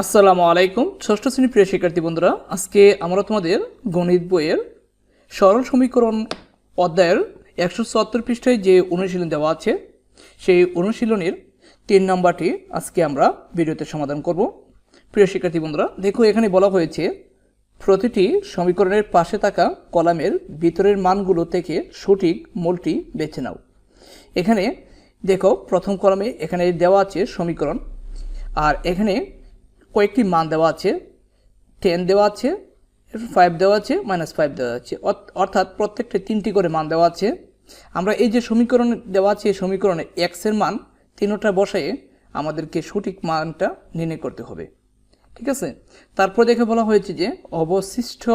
আসসালামু আলাইকুম, ষষ্ঠ শ্রেণি প্রিয় শিক্ষার্থী বন্ধুরা। আজকে আমরা তোমাদের গণিত বইয়ের সরল সমীকরণ অধ্যায়ের একশো সত্তর পৃষ্ঠায় যে অনুশীলন দেওয়া আছে, সেই অনুশীলনের তিন নম্বরটি আজকে আমরা ভিডিওতে সমাধান করব। প্রিয় শিক্ষার্থী বন্ধুরা, দেখো এখানে বলা হয়েছে, প্রতিটি সমীকরণের পাশে থাকা কলামের ভিতরের মানগুলো থেকে সঠিক মূলটি বেছে নাও। এখানে দেখো, প্রথম কলামে এখানে দেওয়া আছে সমীকরণ, আর এখানে কয়েকটি মান দেওয়া আছে টেন দেওয়া আছে ফাইভ দেওয়া আছে মাইনাস ফাইভ দেওয়া আছে। অর্থ- অর্থাৎ প্রত্যেকটা তিনটি করে মান দেওয়া আছে। আমরা এই যে সমীকরণ দেওয়া আছে, এই সমীকরণে এক্সের মান তিনোটা বসায়ে আমাদেরকে সঠিক মানটা নির্ণয় করতে হবে। ঠিক আছে? তারপর দেখে বলা হয়েছে যে, অবশিষ্ট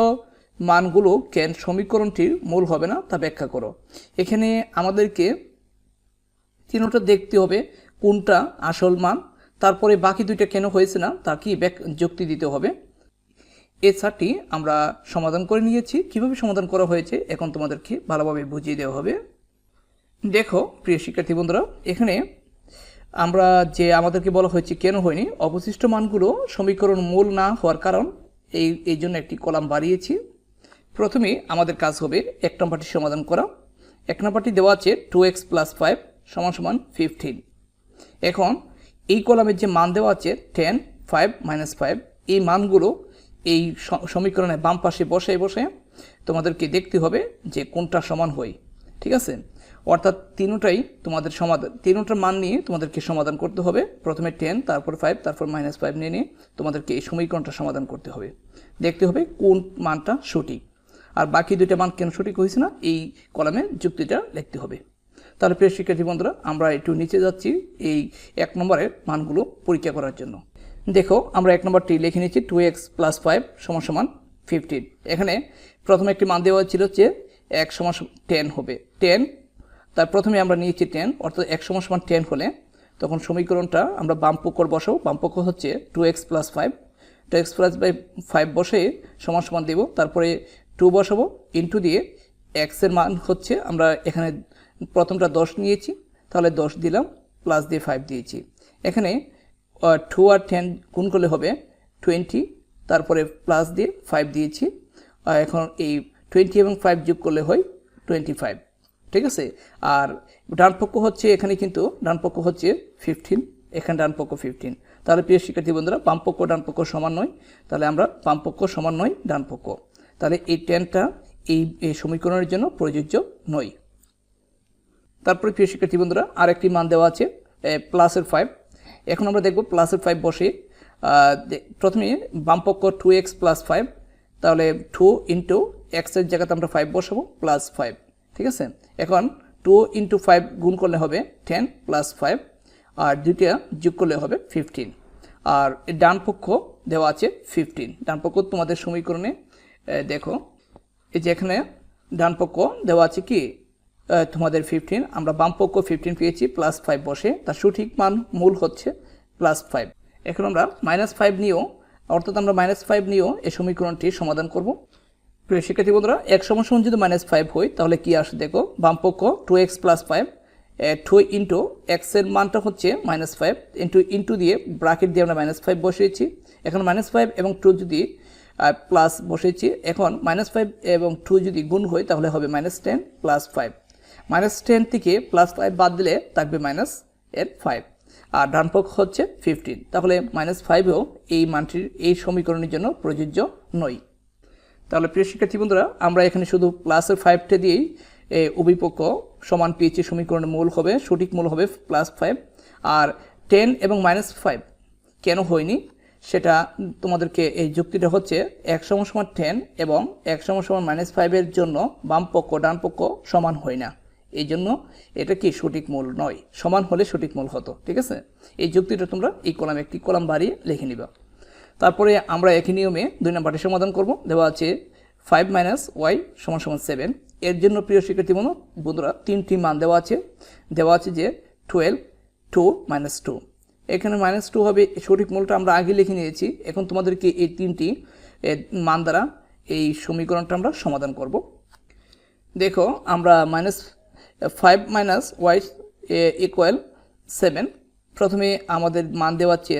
মানগুলো কেন সমীকরণটির মূল হবে না তা ব্যাখ্যা করো। এখানে আমাদেরকে তিনোটা দেখতে হবে, কোনটা আসল মান তারপরে বাকি দুইটা কেন হয়েছে না, তা কি ব্যাক- যুক্তি দিতে হবে। এই চারটি আমরা সমাধান করে নিয়েছি। কীভাবে সমাধান করা হয়েছে, এখন তোমাদেরকে ভালোভাবে বুঝিয়ে দেওয়া হবে। দেখো, প্রিয় শিক্ষার্থী বন্ধুরা, এখানে আমরা যে আমাদেরকে বলা হয়েছে কেন হয়নি, অবশিষ্ট মানগুলো সমীকরণ মূল না হওয়ার কারণ এই এই জন্য একটি কলাম বাড়িয়েছি। প্রথমে আমাদের কাজ হবে এক নম্বরটি সমাধান করা। এক নম্বরটি দেওয়া আছে টু এক্স প্লাস ফাইভ সমান সমান ফিফটিন এখন এই কলামের যে মান দেওয়া আছে টেন ফাইভ মাইনাস ফাইভ এই মানগুলো এই সমীকরণে বাম পাশে বসে বসে তোমাদেরকে দেখতে হবে যে কোনটা সমান হয়। ঠিক আছে? অর্থাৎ তিনোটাই তোমাদের সমাধান, তিনোটার মান নিয়ে তোমাদেরকে সমাধান করতে হবে। প্রথমে টেন তারপর ফাইভ তারপর মাইনাস ফাইভ নিয়ে নিয়ে তোমাদেরকে এই সমীকরণটা সমাধান করতে হবে। দেখতে হবে কোন মানটা সঠিক। আর বাকি দুইটা মান কেন সঠিক হয়েছে না, এই কলামে যুক্তিটা লিখতে হবে। তাহলে প্রিয় শিক্ষার্থী বন্ধুরা, আমরা একটু নিচে যাচ্ছি এই এক নম্বরের মানগুলো পরীক্ষা করার জন্য। দেখো, আমরা এক নম্বরটি লিখে নিচ্ছি টু এক্স প্লাস ফাইভ সমান সমান ফিফটিন এখানে প্রথমে একটি মান দেওয়া ছিল যে এক সমান টেন হবে। টেন তার প্রথমে আমরা নিয়েছি টেন অর্থাৎ এক সমান সমান টেন হলে তখন সমীকরণটা আমরা বাম পক্ষর বসাবো বাম পক্ষ হচ্ছে two x plus five two x plus by five বসে সমান সমান দেবো, তারপরে টু বসাবো ইন্টু দিয়ে এক্সের মান হচ্ছে আমরা এখানে প্রথমটা দশ নিয়েছি, তাহলে দশ দিলাম প্লাস দিয়ে ফাইভ দিয়েছি। এখানে টু আর টেন গুণ করলে হবে টোয়েন্টি তারপরে প্লাস দিয়ে ফাইভ দিয়েছি। এখন এই টোয়েন্টি এবং ফাইভ যোগ করলে হয় টোয়েন্টি ফাইভ ঠিক আছে? আর ডান পক্ষ হচ্ছে, এখানে কিন্তু ডান পক্ষ হচ্ছে ফিফটিন এখানে ডান পক্ষ ফিফটিন তাহলে প্রিয় শিক্ষার্থী বন্ধুরা, বাম পক্ষ ডান পক্ষ সমান নয়, তাহলে আমরা বাম পক্ষ সমান নয়, ডান পক্ষ। তাহলে এই টেনটা এই এই সমীকরণের জন্য প্রযোজ্য নয়। তারপরে প্রিয় শিক্ষার্থী বন্ধুরা, আরেকটি মান দেওয়া আছে প্লাসের ফাইভ এখন আমরা দেখব প্লাসের ফাইভ বসে প্রথমে বামপক্ষ টু এক্স প্লাস ফাইভ তাহলে টু ইন্টু এক্সের জায়গাতে আমরা ফাইভ বসাবো প্লাস ফাইভ ঠিক আছে? এখন টু ইন্টু ফাইভ গুণ করলে হবে টেন প্লাস ফাইভ আর দুইটা যোগ করলে হবে ফিফটিন আর ডান পক্ষ দেওয়া আছে ফিফটিন ডান পক্ষ তোমাদের সমীকরণে দেখো, এই যে এখানে ডান পক্ষ দেওয়া আছে কি? তোমাদের ফিফটিন আমরা বামপক্ষ ফিফটিন পেয়েছি প্লাস ফাইভ বসে। তার সঠিক মান মূল হচ্ছে প্লাস ফাইভ এখন আমরা মাইনাস ফাইভ নিয়েও, অর্থাৎ আমরা মাইনাস ফাইভ নিয়েও এই সমীকরণটি সমাধান করব। প্রিয় শিক্ষার্থী বন্ধুরা, এক সমান যদি মাইনাস ফাইভ হয়, তাহলে কি আসে দেখো? বামপক্ষ two x plus five two into এক্সের মানটা হচ্ছে মাইনাস ফাইভ ইন্টু ইন্টু দিয়ে ব্রাকেট দিয়ে আমরা মাইনাস ফাইভ বসিয়েছি। এখন মাইনাস ফাইভ এবং টু যদি প্লাস বসিয়েছি, এখন মাইনাস ফাইভ এবং টু যদি গুণ হয়, তাহলে হবে minus ten plus five minus ten থেকে প্লাস ফাইভ বাদ দিলে থাকবে মাইনাস এর ফাইভ আর ডান পক্ষ হচ্ছে ফিফটিন তাহলে মাইনাস ফাইভও এই মানটির এই সমীকরণের জন্য প্রযোজ্য নয়। তাহলে প্রিয় শিক্ষার্থী বন্ধুরা আমরা এখানে শুধু প্লাসের ফাইভটা দিয়েই এ, উভয় পক্ষ সমান পেয়েছি সমীকরণের মূল হবে সঠিক মূল হবে প্লাস ফাইভ আর টেন এবং মাইনাস ফাইভ কেন হয়নি? সেটা তোমাদেরকে এই যুক্তিটা হচ্ছে এক সমান সমান টেন এবং এক সমান সমান মাইনাস ফাইভের জন্য বাম পক্ষ ডান পক্ষ সমান হয় না। এই জন্য এটা কি সঠিক মূল নয়, সমান হলে সঠিক মূল হতো, ঠিক আছে? এই যুক্তিটা তোমরা এই কলাম একটি কলাম বাড়িয়ে লিখে নিবা। তারপরে আমরা একই নিয়মে দুই নম্বরটি সমাধান করব। দেওয়া আছে ফাইভ মাইনাস ওয়াই সমান সমান সেভেন এর জন্য প্রিয় শিক্ষার্থী বন্ধু, বন্ধুরা, তিনটি মান দেওয়া আছে। দেওয়া আছে যে টুয়েলভ টু মাইনাস টু এখানে মাইনাস টু হবে সঠিক মূলটা আমরা আগে লিখে নিয়েছি। এখন তোমাদেরকে এই তিনটি মান দ্বারা এই সমীকরণটা আমরা সমাধান করব। দেখো, আমরা minus five minus y equal seven প্রথমে আমাদের মান দেওয়া আছে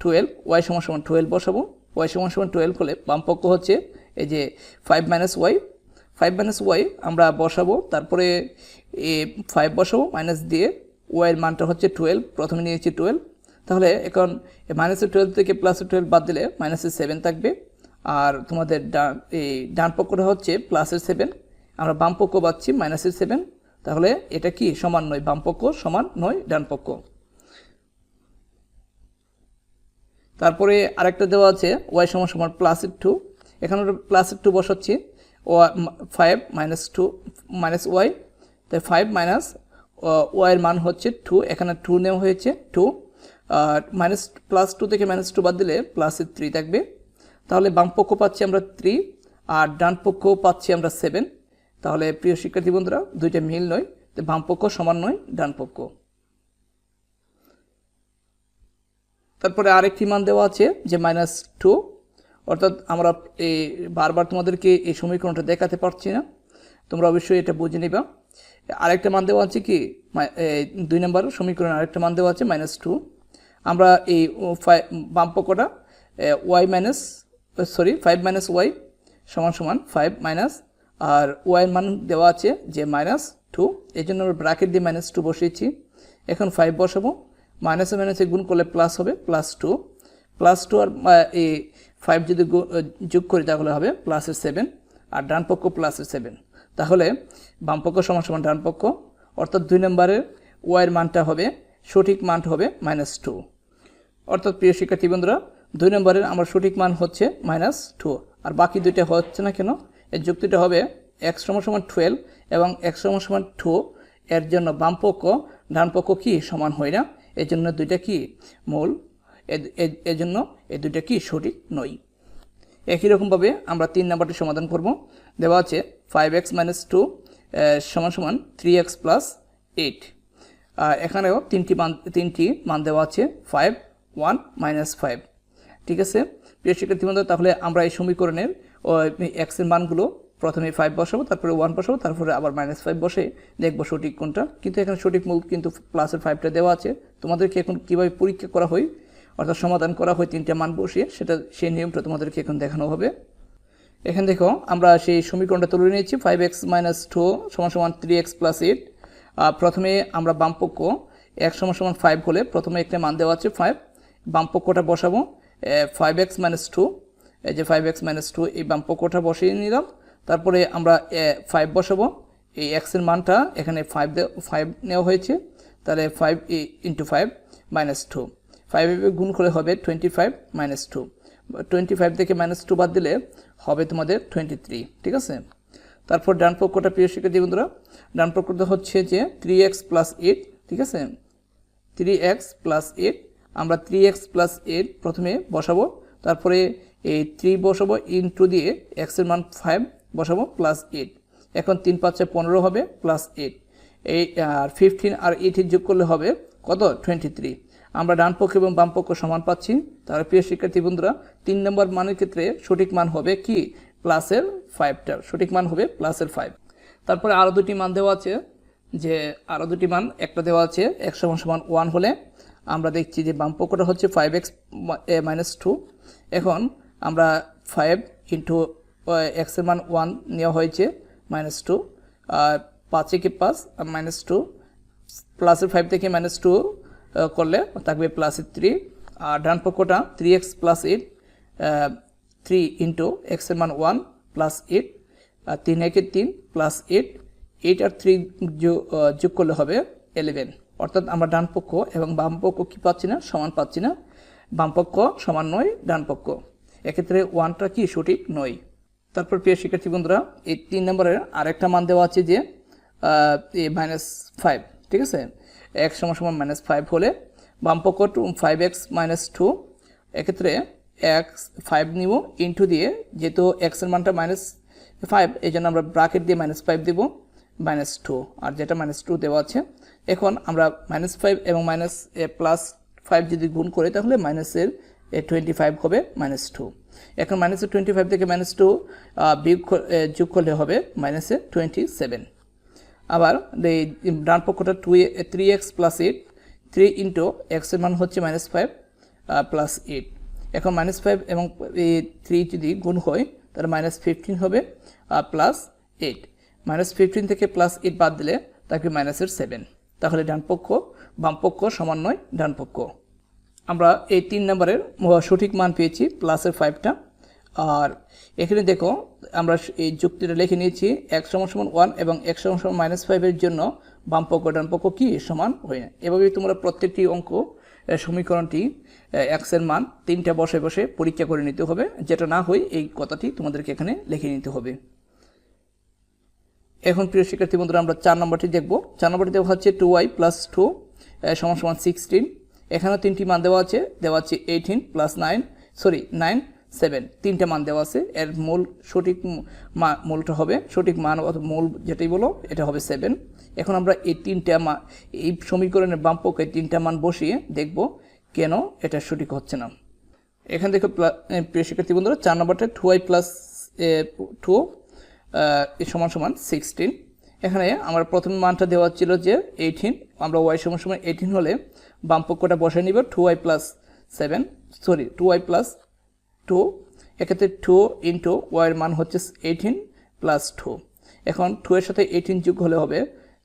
টুয়েলভ ওয়াই সমান সমান টুয়েলভ বসাবো। ওয়াই সমান সমান টুয়েলভ হলে বাম পক্ষ হচ্ছে এই যে five minus y five minus y আমরা বসাবো, তারপরে এ ফাইভ বসাবো মাইনাস দিয়ে ওয়াইয়ের মানটা হচ্ছে টুয়েলভ প্রথমে নিয়েছি টুয়েলভ তাহলে এখন মাইনাসের টুয়েলভ থেকে প্লাসের টুয়েলভ বাদ দিলে মাইনাসের সেভেন থাকবে। আর তোমাদের ডান, এই ডান পক্ষটা হচ্ছে প্লাসের সেভেন আমরা বাম পক্ষ পাচ্ছি মাইনাসের সেভেন তাহলে এটা কি সমান নয় বামপক্ষ সমান নয় ডান পক্ষ তারপরে আরেকটা দেওয়া আছে ওয়াই সমান সমান প্লাসের টু এখানে প্লাসের টু বসাচ্ছি five minus two minus y তাই ফাইভ মাইনাস ওয়াইয়ের মান হচ্ছে টু এখানে টু নেওয়া হয়েছে টু মাইনাস প্লাস টু থেকে মাইনাস টু বাদ দিলে প্লাসের থ্রি থাকবে। তাহলে বাম পক্ষ পাচ্ছি আমরা থ্রি আর ডান পক্ষ পাচ্ছি আমরা সেভেন তাহলে, প্রিয় শিক্ষার্থী বন্ধুরা, দুইটা মিল নয় তো বাম পক্ষ সমান নয় ডান পক্ষ তারপরে আরেকটি মান দেওয়া আছে, যে মাইনাস টু অর্থাৎ আমরা এই বারবার তোমাদেরকে এই সমীকরণটা দেখাতে পারছি না। তোমরা অবশ্যই এটা বুঝে নিবা। আরেকটা মান দেওয়া আছে কি? দুই নম্বর সমীকরণ আরেকটা মান দেওয়া আছে মাইনাস টু আমরা এই ফাই- বাম পক্ষটা y minus sorry five minus y সমান সমান ফাইভ মাইনাস আর ওয়াই মান দেওয়া আছে যে মাইনাস টু এই জন্য আমরা ব্র্যাকেট দিয়ে মাইনাস টু বসিয়েছি। এখন ফাইভ বসাবো। মাইনাসে মাইনাসে গুণ করলে প্লাস হবে প্লাস টু প্লাস টু আর এই ফাইভ যদি যোগ করি তাহলে হবে প্লাসের সেভেন আর ডান পক্ষ প্লাসের সেভেন তাহলে বাম পক্ষ সমান সমান ডান পক্ষ, অর্থাৎ দুই নম্বরের ওয়াইয়ের মানটা হবে, সঠিক মানটা হবে মাইনাস টু অর্থাৎ প্রিয় শিক্ষার্থী বন্ধুরা, দুই নম্বরের আমার সঠিক মান হচ্ছে মাইনাস টু আর বাকি দুইটা হচ্ছে না কেন? এর যুক্তিটা হবে এক্স সমান সমান টুয়েলভ এবং এক্স সমান সমান টু এর জন্য বাম পক্ষ, ডান পক্ষ কি সমান হয় না? এর জন্য দুইটা কি মূল? এজন্য এই দুইটা কি সঠিক নয়। একই রকমভাবে আমরা তিন নাম্বারটি সমাধান করব। দেওয়া আছে ফাইভ এক্স মাইনাস টু সমান সমান থ্রি এক্স প্লাস এইট এখানেও তিনটি মান তিনটি মান দেওয়া আছে ফাইভ ওয়ান মাইনাস ফাইভ ঠিক আছে? প্রিয় শিক্ষার্থী বন্ধু, তাহলে আমরা এই সমীকরণের এক্সের মানগুলো প্রথমে ফাইভ বসাবো, তারপরে ওয়ান বসাবো, তারপরে আবার মাইনাস ফাইভ বসে দেখব সঠিক কোনটা। কিন্তু এখানে সঠিক মূল কিন্তু প্লাসের ফাইভটা দেওয়া আছে। তোমাদেরকে এখন কীভাবে পরীক্ষা করা হয়, অর্থাৎ সমাধান করা হয় তিনটা মান বসিয়ে, সেটা সেই নিয়মটা তোমাদেরকে এখন দেখানো হবে। এখানে দেখো, আমরা সেই সমীকরণটা তুলে নিয়েছি ফাইভ এক্স মাইনাস টু সমান সমান থ্রি এক্স প্লাস এইট প্রথমে আমরা বামপক্ষ এক সমান সমান ফাইভ হলে প্রথমে একটা মান দেওয়া আছে ফাইভ বামপক্ষটা বসাবো ফাইভ এক্স মাইনাস টু এই যে ফাইভ এক্স মাইনাস টু এই বামপক্ষটা বসিয়ে নিলাম। তারপরে আমরা ফাইভ বসাবো। এই এক্সের মানটা এখানে ফাইভ ফাইভ নেওয়া হয়েছে। তাহলে five into five minus two ফাইভে গুণ করে হবে twenty five minus two twenty five থেকে মাইনাস টু বাদ দিলে হবে তোমাদের টোয়েন্টি থ্রি ঠিক আছে? তারপর ডান পক্ষটা প্রিয় শিক্ষার্থী বন্ধুরা, ডান পক্ষটা হচ্ছে যে থ্রি এক্স প্লাস এইট ঠিক আছে? থ্রি এক্স প্লাস এইট আমরা থ্রি এক্স প্লাস এইট প্রথমে বসাবো, তারপরে এই থ্রি বসাবো ইন্টু দিয়ে এক্সের মান ফাইভ বসাবো প্লাস এইট এখন তিন পাঁচে পনেরো হবে প্লাস এইট এই, আর ফিফটিন আর এইটের যোগ করলে হবে কত? টোয়েন্টি থ্রি আমরা ডান পক্ষ এবং বাম পক্ষ সমান পাচ্ছি। তাহলে প্রিয় শিক্ষার্থী বন্ধুরা, তিন নম্বর মানের ক্ষেত্রে সঠিক মান হবে কি? প্লাসের ফাইভটার সঠিক মান হবে প্লাসের ফাইভ তারপরে আরও দুটি মান দেওয়া আছে, যে আরও দুটি মান একটা দেওয়া আছে, এক সমান সমান ওয়ান হলে আমরা দেখছি যে বাম পক্ষটা হচ্ছে ফাইভ এক্স এ মাইনাস টু এখন আমরা ফাইভ ইন্টু এক্সের মান ওয়ান নেওয়া হয়েছে মাইনাস টু আর পাঁচে কি পাঁচ মাইনাস টু প্লাসের ফাইভ থেকে মাইনাস টু করলে থাকবে প্লাসের থ্রি আর ডান পক্ষটা three x plus eight three into এক্সের মান ওয়ান প্লাস এইট আর তিন একে তিন প্লাস এইট এইট আর থ্রি যোগ করলে হবে এলেভেন অর্থাৎ আমরা ডান পক্ষ এবং বাম পক্ষ কী পাচ্ছি না? সমান পাচ্ছি না। বাম পক্ষ সমান নয়, ডান পক্ষ। এক্ষেত্রে ওয়ানটা কি? সঠিক নয়। তারপর প্রিয় শিক্ষার্থী বন্ধুরা, এই তিন নম্বরের আরেকটা মান দেওয়া আছে যে এই মাইনাস ফাইভ ঠিক আছে? এক সমান সমান মাইনাস ফাইভ হলে বামপক্ষ two five x minus two এক্ষেত্রে এক্স ফাইভ নিব ইন্টু দিয়ে যেহেতু এক্সের মানটা মাইনাস ফাইভ এই জন্য আমরা ব্রাকেট দিয়ে মাইনাস ফাইভ দেবো মাইনাস টু আর যেটা মাইনাস টু দেওয়া আছে এখন আমরা মাইনাস ফাইভ এবং মাইনাস এ প্লাস ফাইভ যদি গুণ করি তাহলে মাইনাসের এ টোয়েন্টি ফাইভ হবে মাইনাস টু এখন মাইনাসের টোয়েন্টি ফাইভ থেকে মাইনাস টু এ, যোগ করলে হবে মাইনাসের টোয়েন্টি সেভেন আবার ডান পক্ষটা two three x plus eight three into এক্সের মান হচ্ছে মাইনাস ফাইভ প্লাস এইট এখন মাইনাস ফাইভ এবং এই থ্রি যদি গুণ হয় তাহলে মাইনাস ফিফটিন হবে প্লাস এইট মাইনাস ফিফটিন থেকে প্লাস এইট বাদ দিলে তাকে মাইনাসের সেভেন তাহলে ডান পক্ষ বাম পক্ষ সমান নয় ডান পক্ষ আমরা এই তিন নম্বরের সঠিক মান পেয়েছি, প্লাসের ফাইভটা আর এখানে দেখো, আমরা এই যুক্তিটা লিখে নিয়েছি, এক সমান সমান ওয়ান এবং এক সমান সমান মাইনাস ফাইভের জন্য বাম পক্ষ ডান পক্ষ কি সমান হয় না। এভাবেই তোমরা প্রত্যেকটি অঙ্ক সমীকরণটি এক্সের মান তিনটা বসে বসে পরীক্ষা করে নিতে হবে। যেটা না হয় এই কথাটি তোমাদেরকে এখানে লিখে নিতে হবে। এখন প্রিয় শিক্ষার্থী বন্ধুরা, আমরা চার নম্বরটি দেখব। চার নম্বরটি দেওয়া হচ্ছে টু ওয়াই প্লাস টু সমান সমান সিক্সটিন এখানেও তিনটি মান দেওয়া আছে দেওয়া আছে eighteen plus nine sorry nine seven তিনটে মান দেওয়া আছে, এর মূল সঠিক মূলটা হবে, সঠিক মান অথবা মূল যেটাই বলো, এটা হবে সেভেন এখন আমরা এই তিনটা মা, এই সমীকরণের বাম পক্ষে তিনটা মান বসিয়ে দেখব কেন এটা সঠিক হচ্ছে না। এখান থেকে প্রিয় শিক্ষার্থী বন্ধুরা, চার নম্বরটা টু ওয়াই প্লাস টু সমান সমান সিক্সটিন এখানে আমার প্রথম মানটা দেওয়া ছিল যে এইটিন আমরা ওয়াই সমান সমান এইটিন হলে বাম পক্ষটা বসে নিব two y plus seven sorry two y plus two এক্ষেত্রে টু ইন্টু ওয়াইয়ের মান হচ্ছে এইটিন প্লাস টু এখন টু এর সাথে এইটিন যোগ হলে হবে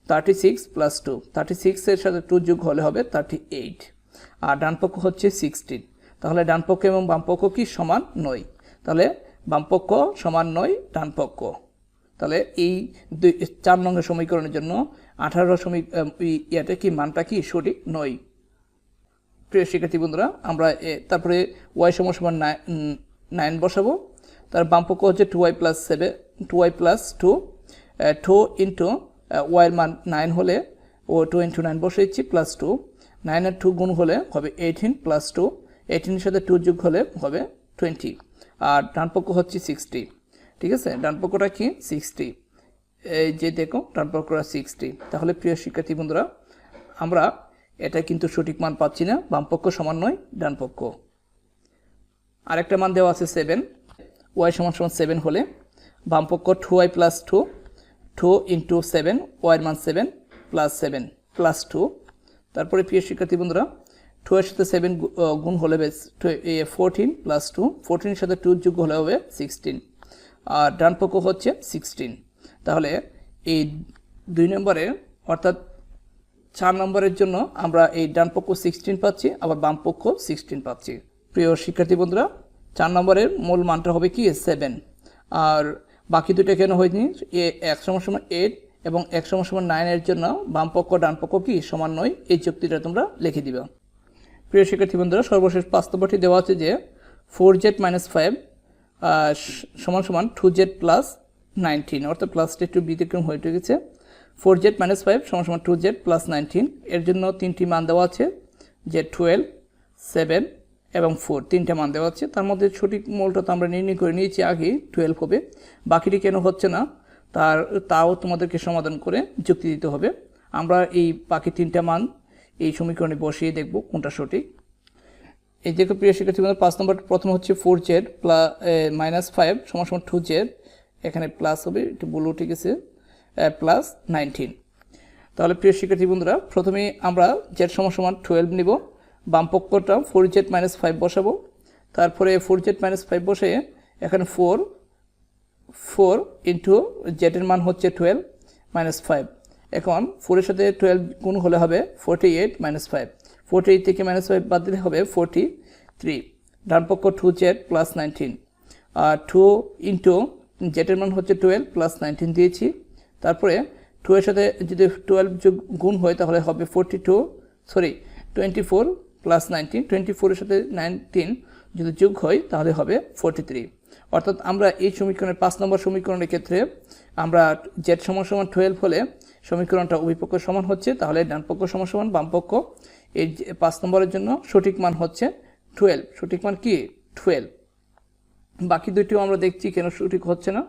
thirty six plus two thirty সিক্সের সাথে টু যোগ হলে হবে থার্টি এইট আর ডান পক্ষ হচ্ছে সিক্সটিন তাহলে ডান পক্ষ এবং বাম পক্ষ কি সমান নয়? তাহলে বাম পক্ষ সমান নয় ডান পক্ষ তাহলে এই দুই, চার নম্বর সমীকরণের জন্য আঠারো সমী ইয়াতে কি, মানটা কি, সঠিক? নয়। প্রিয় শিক্ষার্থী বন্ধুরা, আমরা তারপরে ওয়াই সমান সমান নাইন বসাবো। তার বাম পক্ষ হচ্ছে two y plus seven two y plus two two into ওয়াইয়ের মান নাইন হলে, ও টু ইন্টু নাইন বসেছি প্লাস টু নাইনের টু গুণ হলে হবে এইটিন প্লাস টু এইটিনের সাথে টু যোগ হলে হবে টোয়েন্টি আর ডান পক্ষ হচ্ছে সিক্সটি ঠিক আছে? ডান পক্ষটা কি? সিক্সটি এই যে দেখো, ডান পক্ষটা সিক্সটি তাহলে প্রিয় শিক্ষার্থী বন্ধুরা, আমরা এটা কিন্তু সঠিক মান পাচ্ছি না। বামপক্ষ সমান নয়, ডান পক্ষ। আরেকটা মান দেওয়া আছে সেভেন ওয়াই সমান সমান সেভেন হলে বামপক্ষ two y plus two two into seven ওয়াইয়ের মান seven plus seven plus two তারপরে প্রিয় শিক্ষার্থী বন্ধুরা টু এর সাথে সেভেন গুণ হলে ফোরটিন প্লাস টু ফোরটিনের সাথে টু যোগ হলে হবে সিক্সটিন আর ডান পক্ষ হচ্ছে সিক্সটিন তাহলে এই দুই নম্বরে, অর্থাৎ চার নম্বরের জন্য আমরা এই ডান পক্ষ সিক্সটিন পাচ্ছি, আবার বাম পক্ষ সিক্সটিন পাচ্ছি। প্রিয় শিক্ষার্থী বন্ধুরা, চার নম্বরের মূল মানটা হবে কি? সেভেন আর বাকি দুটো কেন হয়নি? এ এক সমান সমান এইট এবং এক সমান সমান নাইনের জন্য বাম পক্ষ, ডান পক্ষ কি? সমান নয়। এই যুক্তিটা তোমরা লিখে দিবে। প্রিয় শিক্ষার্থী বন্ধুরা, সর্বশেষ বাস্তবটি দেওয়া আছে যে ফোর জেড মাইনাস ফাইভ সমান সমান টু জেড প্লাস নাইনটিন অর্থাৎ প্লাসটা একটু ব্যতিক্রম হয়ে গেছে ফোর জেড মাইনাস ফাইভ সমান সমান টু জেড প্লাস নাইনটিন এর জন্য তিনটি মান দেওয়া আছে যে টুয়েলভ সেভেন এবং ফোর তিনটে মান দেওয়া আছে। তার মধ্যে সঠিক মূলটা তো আমরা নির্ণয় করে নিয়েছি আগেই টুয়েলভ হবে। বাকিটি কেন হচ্ছে না? তার, তাও তোমাদেরকে সমাধান করে যুক্তি দিতে হবে। আমরা এই বাকি তিনটা মান এই সমীকরণে বসিয়ে দেখব কোনটা সঠিক। এই দেখো প্রিয় শিক্ষার্থী পাঁচ নম্বর প্রথম হচ্ছে four z plus minus five সমান সমান টু জেড এখানে প্লাস হবে, একটু বলে উঠে গেছে প্লাস নাইনটিন তাহলে প্রিয় শিক্ষার্থী বন্ধুরা, প্রথমে আমরা জেড সমান সমান টুয়েলভ নিব, বাম পক্ষটা ফোর জেড মাইনাস ফাইভ বসাবো, তারপরে ফোর জেড মাইনাস ফাইভ বসে এখানে ফোর ফোর ইন্টু জেডের মান হচ্ছে টুয়েলভ মাইনাস ফাইভ এখন ফোরের সাথে টুয়েলভ গুণ হলে হবে forty eight minus five forty eight থেকে মাইনাস ফাইভ বাদ দিলে হবে ফোরটি থ্রি ডান পক্ষ টু জেড প্লাস নাইনটিন আর টু ইন্টু জেডের মান হচ্ছে টুয়েলভ প্লাস নাইনটিন দিয়েছি। তারপরে টু এর সাথে যদি টুয়েলভ যোগ গুণ হয় তাহলে হবে forty two sorry twenty four plus nineteen twenty ফোরের সাথে নাইনটিন যদি যোগ হয় তাহলে হবে ফোরটি থ্রি অর্থাৎ আমরা এই সমীকরণের পাঁচ নম্বর সমীকরণের ক্ষেত্রে আমরা জেড সমান সমান টুয়েলভ হলে সমীকরণটা উভয় সমান হচ্ছে, তাহলে ডান পক্ষ সমান সমান বাম এই পাঁচ নম্বরের জন্য সঠিক মান হচ্ছে টুয়েলভ সঠিক মান কি? টুয়েলভ বাকি দুইটিও আমরা দেখছি কেন সঠিক হচ্ছে না।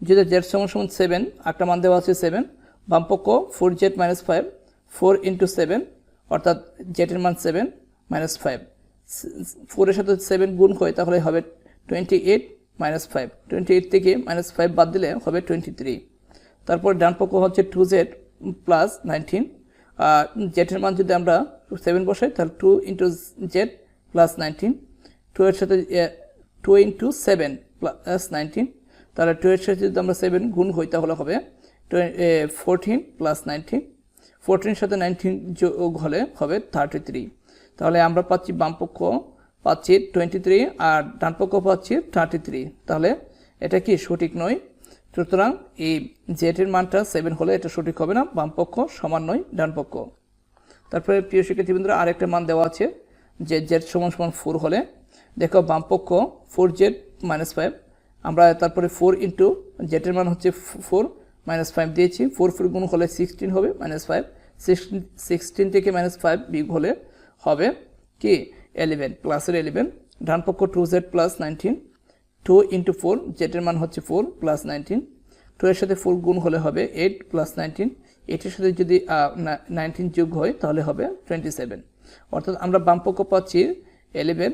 যেটা জেড সমান সমান সেভেন একটা মান দেওয়া আছে seven বামপক্ষ four z minus five four into seven অর্থাৎ জেটের মান সেভেন মাইনাস ফাইভ ফোরের সাথে সেভেন গুণ হয় তাহলে হবে twenty eight minus five twenty eight থেকে মাইনাস ফাইভ বাদ দিলে হবে টোয়েন্টি থ্রি তারপর ডান পক্ষ হচ্ছে টু জেড প্লাস নাইনটিন জেটের মান যদি আমরা সেভেন বসাই, তাহলে two into z plus nineteen two এর সাথে two into seven plus nineteen তাহলে টু এর সাথে যদি আমরা সেভেন গুণ হই, তাহলে হবে ফোরটিন প্লাস নাইনটিন ফোরটিনের সাথে নাইনটিন যোগ হলে হবে থার্টি থ্রি তাহলে আমরা পাচ্ছি বামপক্ষ পাচ্ছি টোয়েন্টি থ্রি আর ডানপক্ষ পাচ্ছি থার্টি থ্রি তাহলে এটা কি সঠিক নয়? সুতরাং এই জেটের মানটা সেভেন হলে এটা সঠিক হবে না বামপক্ষ সমান নয় ডানপক্ষ তারপরে প্রিয় বন্ধুরা আরেকটা মান দেওয়া আছে, যে জেড সমান সমান ফোর হলে। দেখো বামপক্ষ ফোর জেড মাইনাস ফাইভ আমরা তারপরে ফোর ইন্টু জেটের মান হচ্ছে ফোর মাইনাস ফাইভ দিয়েছি। ফোর ফোর গুণ হলে সিক্সটিন হবে মাইনাস ফাইভ সিক্সটিন সিক্সটিন থেকে মাইনাস ফাইভ বিগ হলে হবে কি? এলেভেন প্লাসের এলেভেন ডান পক্ষ two z plus nineteen two into four জেটের মান হচ্ছে ফোর প্লাস নাইনটিন টু এর সাথে ফোর গুণ হলে হবে এইট প্লাস নাইনটিন এইটের সাথে যদি নাইনটিন যোগ হয়, তাহলে হবে টোয়েন্টি সেভেন অর্থাৎ আমরা বামপক্ষ পাচ্ছি এলেভেন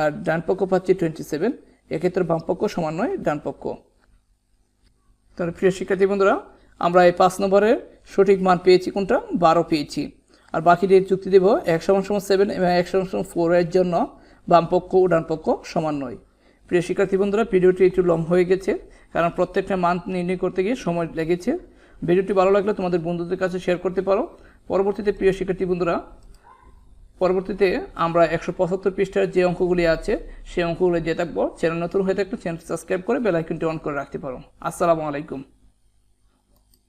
আর ডান পক্ষ পাচ্ছি টোয়েন্টি সেভেন এক্ষেত্রে বামপক্ষ সমান নয়, ডান পক্ষ। তাহলে প্রিয় শিক্ষার্থী বন্ধুরা, আমরা এই পাঁচ নম্বরের সঠিক মান পেয়েছি কোনটা? বারো পেয়েছি। আর বাকিটি যুক্তি দেব, এক সমান সমান সেভেন এবং এক সমান সমান ফোরের জন্য বামপক্ষ ও ডানপক্ষ সমান নয়। প্রিয় শিক্ষার্থী বন্ধুরা, ভিডিওটি একটু লং হয়ে গেছে, কারণ প্রত্যেকটা মান্থ নির্ণয় করতে গিয়ে সময় লেগেছে। ভিডিওটি ভালো লাগলে তোমাদের বন্ধুদের কাছে শেয়ার করতে পারো। পরবর্তীতে, প্রিয় শিক্ষার্থী বন্ধুরা, পরবর্তীতে আমরা একশো পঁচাত্তর পৃষ্ঠার যে অঙ্কগুলি আছে, সেই অঙ্কগুলি যে থাকব। চ্যানেল নতুন হয়ে থাকলে চ্যানেল সাবস্ক্রাইব করে বেলাইকনটি অন করে রাখতে পারো। আসসালামু আলাইকুম।